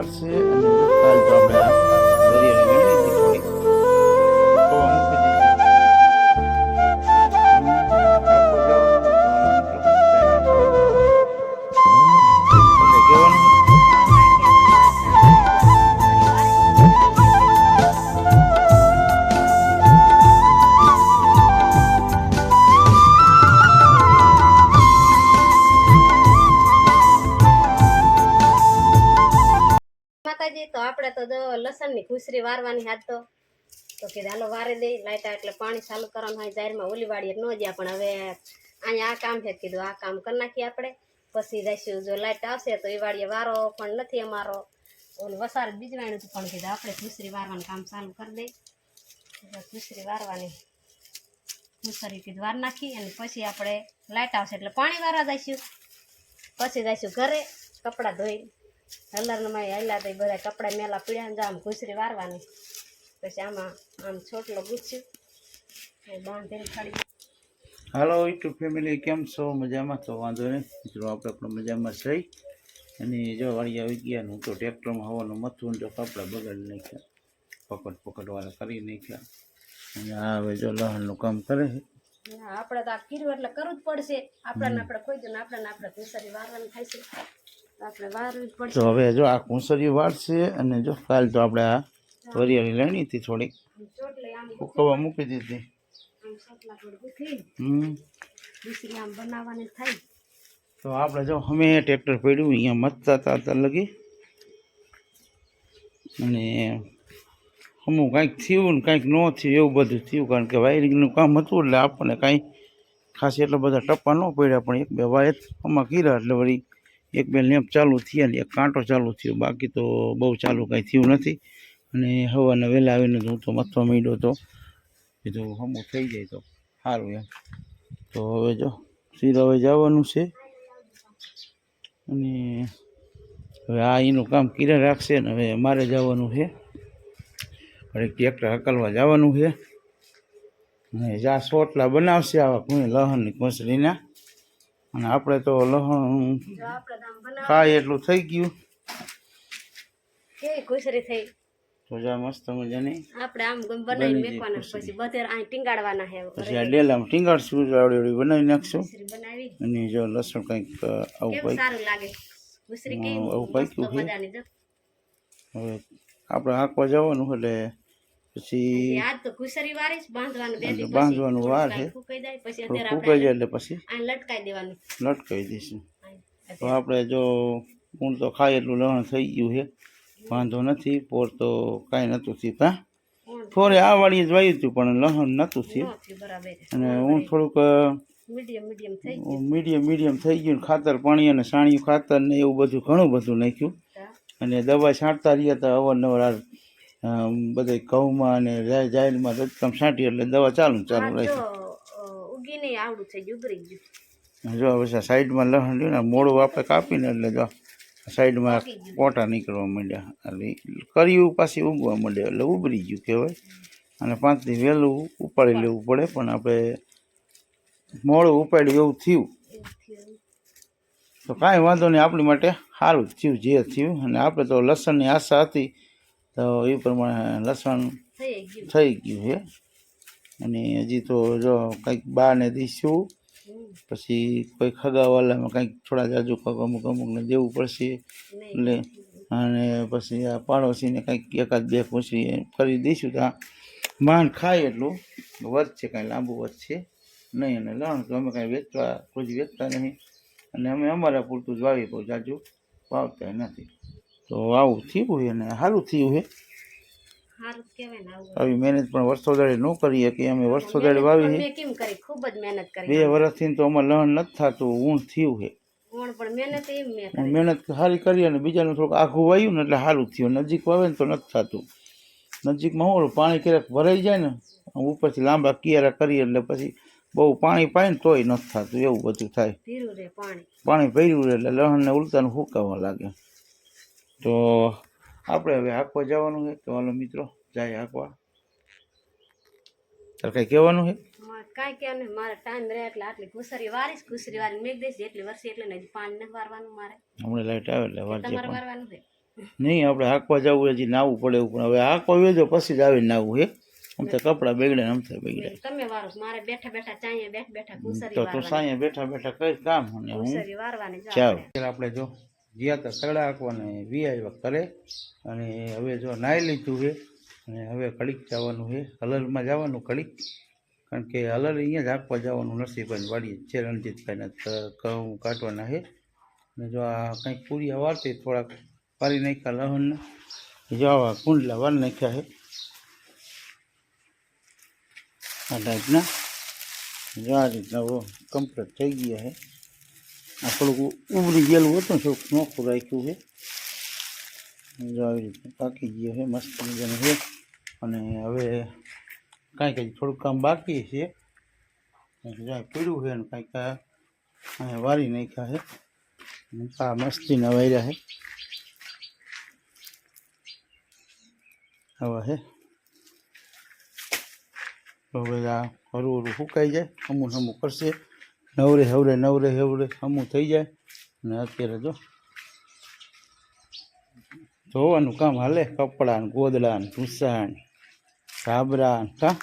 આ કુંસરી માતાજી તો આપણે તો લસણની ઘૂસરી વારવાની હાથ તો. તો કે હાલો વારે દે લાઈટા એટલે પાણી ચાલુ કરવાનું હોય, જાહેરમાં ઓલી વાડીએ ન જ્યાં, પણ હવે અહીંયા આ કામ છે, કીધું આ કામ કરી નાખીએ આપણે. પછી જઈશું, જો લાઈટ આવશે તો એ વાડીએ વારો પણ નથી અમારો. ઓલું વસાર બીજવાણું હતું, પણ કીધું આપણે ખુસરી વારવાનું કામ ચાલુ કરી દઈ. એટલે વારવાની. ખુસરી કીધું વાર નાખી અને પછી આપણે લાઈટ આવશે એટલે પાણી વારવા જઈશું. પછી જઈશું ઘરે કપડાં ધોઈ હલરમાં હલ્યા તો બધા કપડાં મેલા પીડ્યા ને આમ ઘૂસરી વારવાની. પછી આમાં આમ છોટલો ગુસ્યું બાંધીને ખડી હાલો યુટ્યુબ ફેમિલી કેમ છો? મજામાં? તો વાંધો નહીં. મિત્રો આપણે પણ મજામાં છે અને જો વાળી આવી ગયા ને હું તો ટ્રેક્ટરમાં હવાનું મથું તો કપડાં બગાડી નાખ્યા. પકડ પકડવાળા કરી નાખ્યા. અને આ હવે જો લહણનું કામ કરે છે. આપણે તો આ કીધું એટલે કરવું જ પડશે. આપણને આપણે કોઈ દઉં આપણે આપણે ઘૂસરી વારવાનું થાય છે. તો હવે જો આ કુંસરી વાળશે અને જો કાલ તો આપણે આ વરિયાળી લેણી હતી થોડીક. ઉકવવા મૂકી દીધી. તો આપણે જો અમે ટ્રેક્ટર પડ્યું અહીંયા મચતા હતા ત્યાં લગી. અને અમુક કાંઈક થયું ને કાંઈક ન થયું એવું બધું થયું. કારણ કે વાયરિંગનું કામ હતું એટલે આપણને કાંઈ ખાસ એટલા બધા ટપ્પા ન પડ્યા પણ એક બે વાયર આમાં કર્યા એટલે વળી એક બે લેમ્પ ચાલુ થયા ને એક કાંટો ચાલુ થયો. બાકી તો બહુ ચાલુ કાંઈ થયું નથી. અને હવાના વહેલા આવીને જ હું તો મથવા માંડ્યો હતો કીધું હમું થઈ જાય તો સારું એમ. તો હવે જો હવે જવાનું છે. અને હવે આ એનું કામ કિરણ રાખશે ને હવે મારે જવાનું છે. હવે ટ્રેક્ટર હકલવા જવાનું છે. અને જ્યાં સોટલા બનાવશે આવા કોઈ લહણની કોસરીના અને આપણે તો લહણ ખાય એટલું થઈ ગયું. કેવી ઘૂસરી થઈ? તો જા મસ્ત મજાની. આપણે આમ બનાવી મેકવાના પછી બધે અહીં ટીંગાડવાના છે પછી આ ડેલામાં ટીંગાડશું આવડી બનાવી નાખશું. અને જો લસણ કંઈક આવું સારું લાગે? કેવી આવું હવે આપણે હાંકવા જવાનું એટલે પછી આજ તો કુસરી વારીશ બાંધવાનું બે બાંધવાનું વાર છે. ફૂંકાઈ જાય પછી અત્યારે ફૂંકાઈ જાય એટલે પછી આ લટકાઈ દેવાનું. લટકાવી દઈશું. તો આપણે જો ઊંડ તો ખાય એટલું લહણ થઈ ગયું છે. વાંધો નથી પોર તો કાંઈ નહોતું થયું. થોડે આ વાળી જ વાયું હતું પણ લહણ નહોતું થયું. અને હું થોડુંક મીડિયમ મીડિયમ થઈ ગયું. ખાતર પાણી અને સાણિયું ખાતર ને એવું બધું ઘણું બધું નાખ્યું. અને દવા છાંટતા રહ્યા હતા અવારનવાર. બધા ઘઉંમાં અને જાહેરમાં રજકમ છાંટી એટલે દવા ચાલુ ચાલુ રહે ઉગીને આવડું ગયું. જો હવે સાઈડમાં લહણ લ્યું ને મોડું આપણે કાપીને એટલે જો સાઈડમાં કોટા નીકળવા માંડ્યા. એટલે કર્યું પાછી ઉગવા માંડે એટલે ઉભરી ગયું કહેવાય. અને પાંચથી વહેલું ઉપાડી લેવું પડે પણ આપણે મોડું ઉપાડ્યું એવું થયું. તો કાંઈ વાંધો નહીં આપણી માટે સારું થયું જે થયું. અને આપણે તો લસણની આશા હતી તો એ પ્રમાણે લસણ થઈ ગયું. છે. અને હજી તો જો કંઈક બાને દઈશું પછી કોઈ ખગાવાલામાં કંઈક થોડા જાજુ ખગ અમુક અમુકને દેવું પડશે. એટલે અને પછી આ પાડોશીને કંઈક એકાદ બે પૂછી કરી દઈશું. તો માંડ ખાય એટલું. વધશે કાંઈ લાંબુ વધશે નહીં અને લણ તો અમે કાંઈ વેચવા કોઈ વેચતા નહીં. અને અમે અમારા પૂરતું જ વાવી કોઈ જાજુ. વાવતા નથી. તો આવું થયું છે ને સારું થયું છે. ને આવું. મહેનત પણ વર્ષો દાડે ન કરીએ કે અમે વર્ષો દાડે વાવી કેમ કરી ખૂબ જ મહેનત કરી બે વર્ષથી તો અમારે લહણ નથી થતું ઊંડ થયું છે. મહેનત સારી કરી. અને બીજાનું થોડુંક આખું વાયું ને એટલે સારું થયું. નજીક વાવે ને તો નથી થતું. નજીકમાં હું પાણી ક્યારેક ભરાઈ જાય ને ઉપરથી લાંબા કિયારા કરીએ એટલે પછી બહુ પાણી પાય ને તોય નથી થતું એવું બધું થાય. પાણી. પાણી ભર્યું એટલે લહણને ઉલટાનું ફૂંકાવા લાગે. તો આપણે હવે હાંકવા જવાનું છે. તો હાલો મિત્રો જાય હાંકવા. તારે કાંઈ કહેવાનું છે? મારે કાંઈ કહેવાનું નહીં. મારે ટાઈમ રહે એટલે આટલી ઘુસરી વારીશ ઘુસરી વારી મેં દેશ જેટલી વર્ષે એટલે ને હજી પાણી ન વારવાનું મારે. હમણાં લાઈટ આવે એટલે વારજે તમારે વારવાનું છે? નહીં આપણે હાંકવા જવું હજી નાવું પડે એવું પણ હવે હાંકવા વેજો પછી જ આવીને નાવું હે આમ તો કપડાં બગડે તો બગડે. તમે વારો મારે બેઠા બેઠા ચાઈએ બેઠા બેઠા કુસરી તો તું વારવાની બેઠા બેઠા કઈ કામ અને હું? કુસરી વારવાની જો આપણે. આપણે જો ગયા તો તગડા હાંકવાને વી આવ્યા કરે અને હવે જો નાહી લીધું છે, અને હવે કડીક જવાનું છે. હલરમાં જવાનું કડીક કારણ કે હલર અહીંયા જ હાંકવા જવાનું નથી પણ વાડીએ છે, રણજીતભાઈને કહું કાઢવાના છે. અને જો આ કંઈક પૂરી વારતી થોડાક પારી નાખ્યા લહણના. જો આવા કુંડલા વાર નાખ્યા છે. આ ટાઈપના. જો આ રીતના કમ્પ્લીટ થઈ ગયા છે. આ થોડુંક ઉભરી ગયેલું હતું થોડુંક નોખું રાખ્યું છે. જો આવી રીતે પાકી ગયો છે, મસ્ત મજાનું છે. અને હવે કાંઈક જ થોડુંક કામ બાકી છે. જાય પીળું છે ને કાંઈક અહીંયા વારી નાખ્યા છે. અને આ મસ્તીના વાયરા છે. આવા છે. હવે આ હરું હરું સુકાઈ જાય અમુક અમુક કરશે. નવરે હવરે નવરે હવરે હમું થઈ જાય. અને અત્યારે જો ધોવાનું કામ હાલે. કપડાં ને ગોદડા ને ભૂસા ને સાબરા ને કા?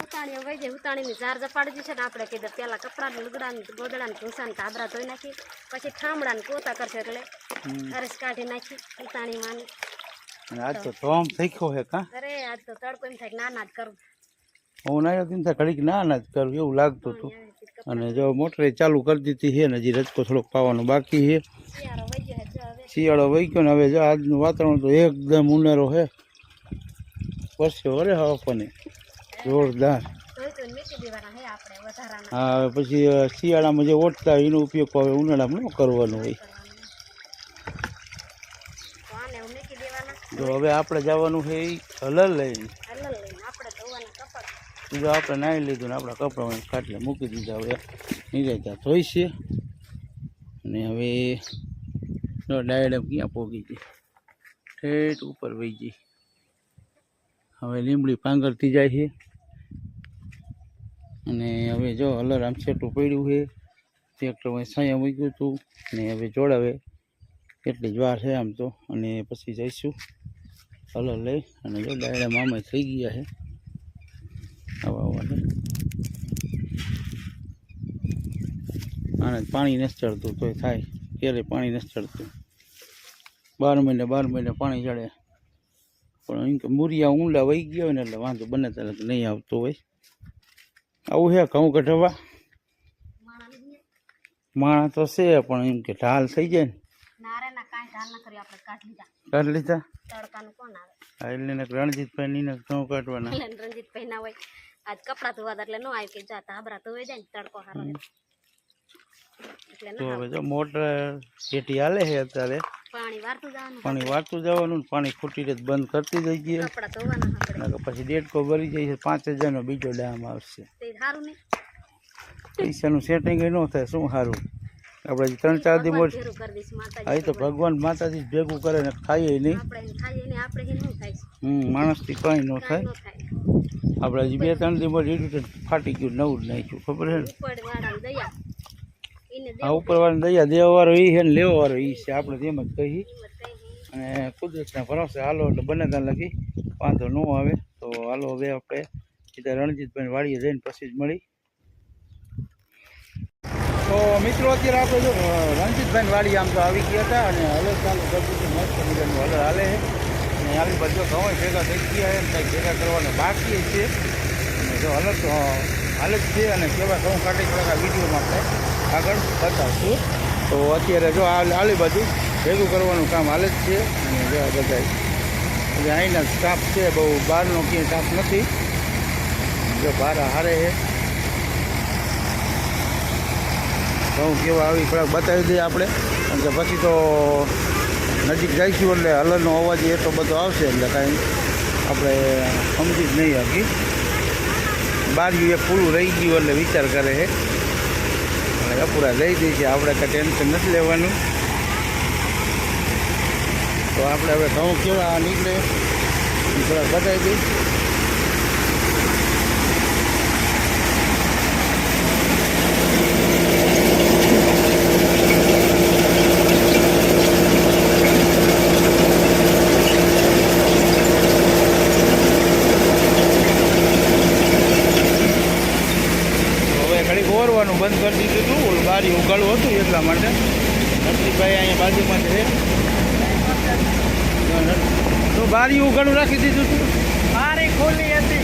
ઉતાણીઓ વહી જાય. ઉતાણીની ઝાર જપાડી છે ને આપણે કીધું પેલા કપડાં ને લુગડા ને ગોદડા ને ભૂસા ધોઈ નાખી. પછી ઠામડાને પોતા કરશે એટલે અરસ કાઢી નાખી ઉતાણી માની અને આજ તો ધોમ હે કા? અરે આજ તો તડકો એમ થાય કે ના ના જ કરું. ને ઘડીક ના ના જ કરું એવું લાગતું હતું. અને જો મોટરે ચાલુ કરી દીધી છે ને હજી રજકો થોડોક પાવાનો બાકી છે. શિયાળો વહી ગયો ને હવે જો આજનું વાતાવરણ તો એકદમ ઉનેરો છે. વર્ષે વરે આપણને જોરદાર. હે હવે પછી શિયાળામાં જે ઓટતા હોય એનો ઉપયોગ હવે ઉનાળામાં ન કરવાનો હોય. તો જો હવે આપણે જવાનું છે એ હલર લઈને. કપડ જો આપણે નાહી લીધું ને આપણા કપડાં ખાટલે મૂકી દીધા હવે નીકળી ત્યાં ધોઈશે અને હવે ડાયડમ ક્યાં પોગી ગઈ. ઠેઠ ઉપર વહી ગઈ. હવે લીમડી પાંગરતી જાય છે. અને હવે જો અલર આમ છેટું પડ્યું છે. ટ્રેક્ટર સાયા મૂક્યું હતું. ને હવે જોડાવે. એટલી જ વાર છે આમ તો. અને પછી જઈશું. હલર લઈ. અને જો ડાયડા મામા થઈ ગયા છે. આવા આવા આને પાણી નથી ચડતું તોય થાય. ક્યારે પાણી નથી ચડતું? બાર મહિને બાર મહિને પાણી ચડે. પણ એમ મૂરિયા ઊંડા વહી ગયા હોય ને એટલે વાંધો બને ત્યારે નહીં આવતો હોય. આવું છે ઘઉં કઢવા? માણા તો છે પણ એમ કે ઢાલ થઈ જાય ને. નારે ના કાંઈ ધાર ના કરી આપણે કાઢી લીધા. તડકાનું કોણ આવે? એટલે રણજીતભાઈ નીને ઘઉં કાઢવાના. રણજીતભાઈ ના હોય. આજ કપડા ધોવા એટલે ન આવી કે જાતા તાબરા ધોઈ જાય ને તડકો હારો તો હવે જો મોટર જેટી હાલે છે અત્યારે. પાણી વારતું જવાનું પાણી વાળતું જવાનું પાણી ખૂટી રહે તો બંધ કરતી જઈ ગઈ કપડાં ધોવાના પછી દેડકો ભરી જાય છે પાંચ હજારનો બીજો ડામ આવશે. તે સારું નહીં પૈસાનું સેટિંગ ન થાય શું સારું આપણે ત્રણ ચાર દિવસ હા તો ભગવાન. માતાજી જ ભેગું કરે ને ખાઈએ નહીં. હમ માણસથી કંઈ ન થાય. આપણે હજી બે ત્રણ દિવસ એટલું ફાટી ગયું નવું જ નાખ્યું ખબર છે ને? આ ઉપરવાળાને દયા દેવાવાળો એ છે ને લેવાવાળો એ છે આપણે તેમ જ કહી અને કુદરતના ભરોસે હાલો એટલે બને ત્યાં લગી વાંધો ન આવે. તો હાલો હવે આપણે સીધા રણજીતભાઈ વાડીએ જઈને પછી જ મળી. તો મિત્રો, અત્યારે આપણે જો રણજીતભાઈ વાડી આમ તો આવી ગયા હતા અને હલો ચાલુ બધું મસ્ત મજાનું હલર હાલે છે. અને આવી બાજુ ઘઉં ભેગા થઈ ગયા છે કંઈક ભેગા કરવાના બાકી છે. અને જો હલર હાલે જ છે અને કેવા ઘઉં કાઢી થોડાક વિડીયોમાં આપણે આગળ બતાવશું. તો અત્યારે જો આલી બાજુ ભેગું કરવાનું કામ હાલે જ છે. અને જો બધા એટલે અહીંના સ્ટાફ છે, બહુ બહારનો ક્યાંય સ્ટાફ નથી. જો બહાર હારે છે. ઘઉં કેવા આવી થોડાક બતાવી દઈએ આપણે. કારણ કે પછી તો નજીક જઈશું એટલે હલનનો અવાજ એ તો બધો આવશે એટલે કાંઈ આપણે સમજી જ નહીં હકી બારીયું એક પૂરું રહી ગયું એટલે વિચાર કરે છે. એટલે અપૂરા લઈ દઈએ છીએ આપણે કાંઈ ટેન્શન નથી લેવાનું. તો આપણે હવે ઘઉં કેવા નીકળે થોડાક બતાવી દઈએ. ઓરવાનું બંધ કરી દીધું હતું. ઓલું બારી ઉગાડવું હતું એટલા માટે. નરસિંહભાઈ અહીંયા બાજુમાં જ છે તો બારી ઉગાડું રાખી દીધું હતું. મારી ખુલ્લી હતી.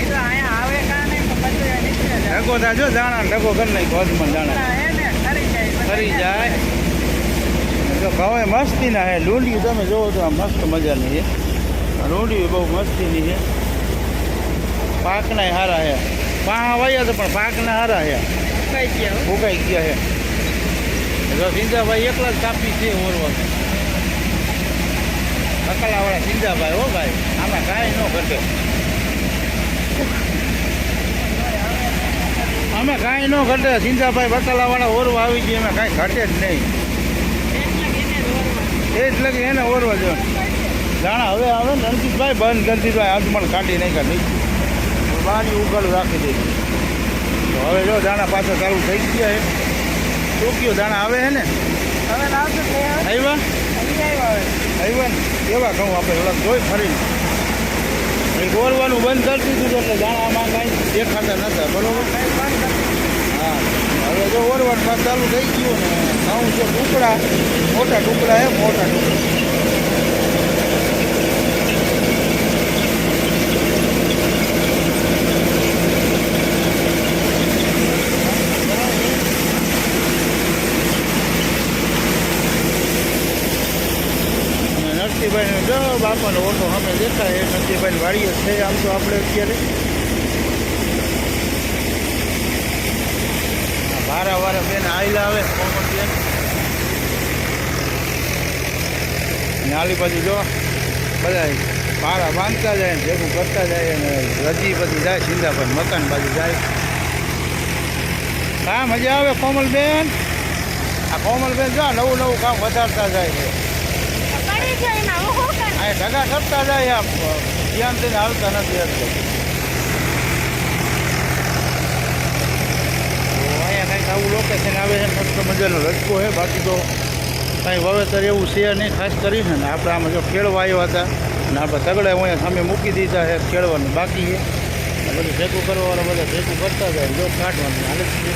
એટલે અહીંયા આવે કાં નહીં તો બધું એ નીકળે જાય ઢગો થાય જો દાણા ઢગો કરી નાખ્યો હદમાં દાણા એને ખરી જાય બધા ફરી જાય. તો ઘઉં મસ્તીના હે. લૂંડિયું તમે જોવો તો આ મસ્ત મજાની છે. લૂંડિયું બહુ મસ્તીની છે. પાકના સારા છે. પાહા વાયા હતા પણ પાકના હારા છે. ફૂકાઈ ગયા ફૂકાઈ ઉગાઈ ગયા છે. એટલે સિંધાભાઈ એકલા જ કાપી છે ઓરવા. બકલાવાળા સિંધાભાઈ હો ભાઈ આમાં કાંઈ ન ઘટે. અમે કાંઈ ન ઘટે. સિંધાભાઈ બકલાવાળા ઓરવા આવી ગયા અમે કાંઈ ઘટે જ નહીં. એ જ લગી એને ઓરવા જો. જાણા હવે આવે ને રણજીતભાઈ બંધ. રણજીતભાઈ આજ મને કાઢી નાખ્યા નહીં બારી ઉગાડું રાખી દીધું તો હવે જો દાણા પાછા ચાલુ થઈ ગયા છે. ટોકિયો દાણા આવે છે ને? આવ્યા? આવ્યા ને? એવા કહું આપણે ઓલા જોઈ ફરી ગોરવાનું બંધ કરી દીધું એટલે દાણા આમાં કાંઈ દેખાતા નતા બરોબર? હવે જો ઓરવાનું ચાલુ થઈ ગયું ને ઘઉં છે ટુકડા મોટા ટુકડા હે મોટા ટુકડા. નરસિંહભાઈને જો બાપાનો ઓટો અમે દેખાય, એ નક્કીભાઈ વાળીએ છે, આમ તો આપણે અત્યારે. વારા વારા બેન આયલા આવે કોમન બેન અને આલી બાજુ જો બધા પારા બાંધતા જાય ને ભેગું કરતા જાય અને રજી બધી જાય સિંધાભાઈ મકાન બાજુ જાય. હા, મજા આવે કોમલબેન? આ કોમલબેન જો નવું નવું કામ વધારતા જાય છે. આ ઢગા કરતા જાય આમ, ધ્યાન દઈને આવતા નથી તો. અહીંયા કંઈક આવું લોકેશન આવે છે મસ્ત મજાનો રસ્તો છે, બાકી તો કાંઈ વાવેતર એવું છે નહીં, ખાસ કરીને આપણે આમાં જો ખેડવા આવ્યા હતા અને આપણે તગડા અહીંયા સામે મૂકી દીધા છે, ખેડવાનું બાકી છે. બધું ભેગું કરવાવાળા બધા ભેગું કરતા જાય, જો કાઢવાનું હાલે છે.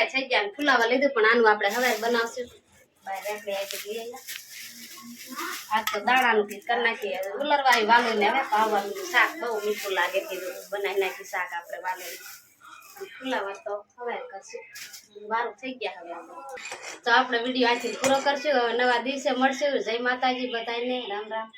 રોટલા થઈ ગયા ફુલાવા લીધું, પણ આનું આપણે હવે બનાવશું. બહાર રેકડી આવી આવ્યા આજ તો દાણાનું પીસ કરી નાખીએ. ઉલરવાળી વાલો ને હવે શાક બહુ લાગે કીધું બનાવી નાખી શાક આપણે વાલોનું. ફુલાવા તો હવે કરશું. વારું થઈ ગયા હવે તો આપણે વીડિયો આથી પૂરો કરશું. હવે નવા દિવસે મળશું. જય માતાજી બધાને. રામ રામ.